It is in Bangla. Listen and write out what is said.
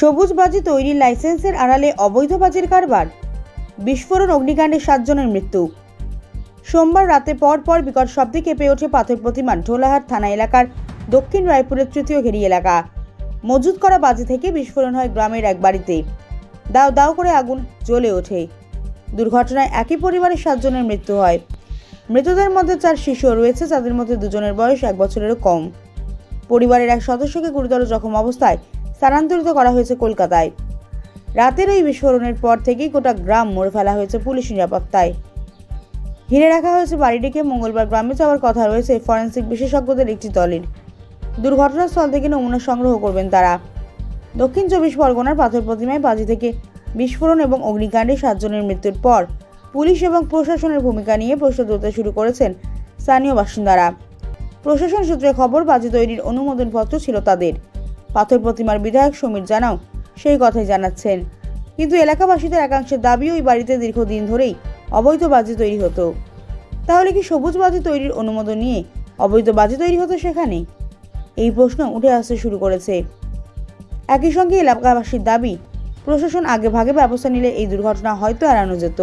সবুজ বাজি তৈরির লাইসেন্সের আড়ালে অবৈধ বাজির কারবার। বিস্ফোরণ অগ্নিকাণ্ডে সাতজনের মৃত্যু। সোমবার রাতে পর পর বিকট শব্দে কেঁপে ওঠে পাথর প্রতিমা ঢোলাহাট থানা এলাকার দক্ষিণ রায়পুরের তৃতীয় ঘেরি এলাকা। মজুত করা বাজি থেকে বিস্ফোরণ হয় গ্রামের এক বাড়িতে। দাও দাও করে আগুন জ্বলে ওঠে। দুর্ঘটনায় একই পরিবারের সাতজনের মৃত্যু হয়। মৃতদের মধ্যে চার শিশু রয়েছে, যাদের মধ্যে দুজনের বয়স এক বছরেরও কম। পরিবারের এক সদস্যকে গুরুতর জখম অবস্থায় স্থানান্তরিত করা হয়েছে কলকাতায়। রাতের এই বিস্ফোরণের পর থেকেই গোটা গ্রাম মরে ফেলা হয়েছে পুলিশ নিরাপত্তায়। ঘিরে রাখা হয়েছে বাড়িটিকে মঙ্গলবার গ্রামে যাওয়ার কথা রয়েছে ফরেন্সিক বিশেষজ্ঞদের একটি দলের। দুর্ঘটনাস্থল থেকে নমুনা সংগ্রহ করবেন তারা। দক্ষিণ চব্বিশ পরগনার পাথর প্রতিমায় বাজি থেকে বিস্ফোরণ এবং অগ্নিকাণ্ডে সাতজনের মৃত্যুর পর পুলিশ এবং প্রশাসনের ভূমিকা নিয়ে প্রশ্ন তুলতে শুরু করেছেন স্থানীয় বাসিন্দারা। প্রশাসন সূত্রে খবর, বাজি তৈরির অনুমোদনপত্র ছিল তাদের। পাথর প্রতিমার বিধায়ক সমীর জানাও, সেই কথাই জানাচ্ছেন। কিন্তু এলাকাবাসীদের একাংশের দাবি ওই বাড়িতে দীর্ঘদিন ধরেই অবৈধ বাজি তৈরি হতো। তাহলে কি সবুজ বাজি তৈরির অনুমোদন নিয়ে অবৈধ বাজি তৈরি হতো সেখানে? এই প্রশ্ন উঠে আসতে শুরু করেছে। একই সঙ্গে এলাকাবাসীর দাবি, প্রশাসন আগে ভাগে ব্যবস্থা নিলে এই দুর্ঘটনা হয়তো এড়ানো যেত।